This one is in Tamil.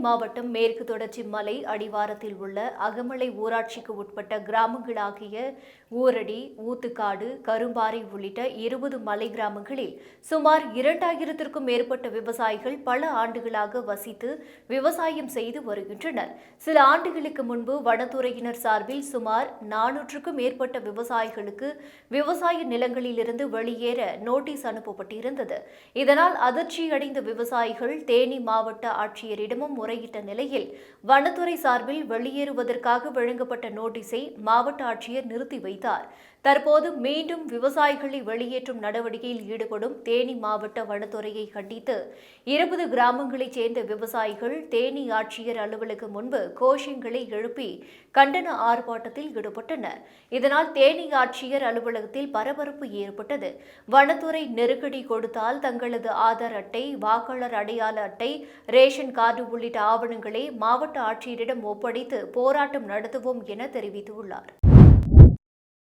மாவட்டம் மேற்கு தொடர்ச்சி மலை அடிவாரத்தில் உள்ள அகமலை ஊராட்சிக்கு உட்பட்ட கிராமங்களாகிய ஊரடி ஊத்துக்காடு கரும்பாறை உள்ளிட்ட இருபது மலை கிராமங்களில் சுமார் இரண்டாயிரத்திற்கும் மேற்பட்ட விவசாயிகள் பல ஆண்டுகளாக வசித்து விவசாயம் செய்து வருகின்றனர். சில ஆண்டுகளுக்கு முன்பு வனத்துறையினர் சார்பில் சுமார் நானூற்றுக்கும் மேற்பட்ட விவசாயிகளுக்கு விவசாய நிலங்களிலிருந்து வெளியேற நோட்டீஸ் அனுப்பப்பட்டிருந்தது. இதனால் அதிர்ச்சியடைந்த விவசாயிகள் தேனி மாவட்ட ஆட்சியரிடமும் முறை முறையிட்ட நிலையில் வனத்துறை சார்பில் வெளியேறுவதற்காக வழங்கப்பட்ட நோட்டீஸை மாவட்ட ஆட்சியர் நிறுத்தி வைத்தார். தற்போது மீண்டும் விவசாயிகளை வெளியேற்றும் நடவடிக்கையில் ஈடுபடும் தேனி மாவட்ட வனத்துறையை கண்டித்து இருபது கிராமங்களைச் சேர்ந்த விவசாயிகள் தேனி ஆட்சியர் அலுவலகம் முன்பு கோஷங்களை எழுப்பி கண்டன ஆர்ப்பாட்டத்தில் ஈடுபட்டனர். இதனால் தேனி ஆட்சியர் அலுவலகத்தில் பரபரப்பு ஏற்பட்டது. வனத்துறை நெருக்கடி கொடுத்தால் தங்களது ஆதார் அட்டை வாக்காளர் அடையாள அட்டை ரேஷன் கார்டு உள்ளிட்ட ஆவணங்களை மாவட்ட ஆட்சியரிடம் ஒப்படைத்து போராட்டம் நடத்துவோம் என தெரிவித்துள்ளார்.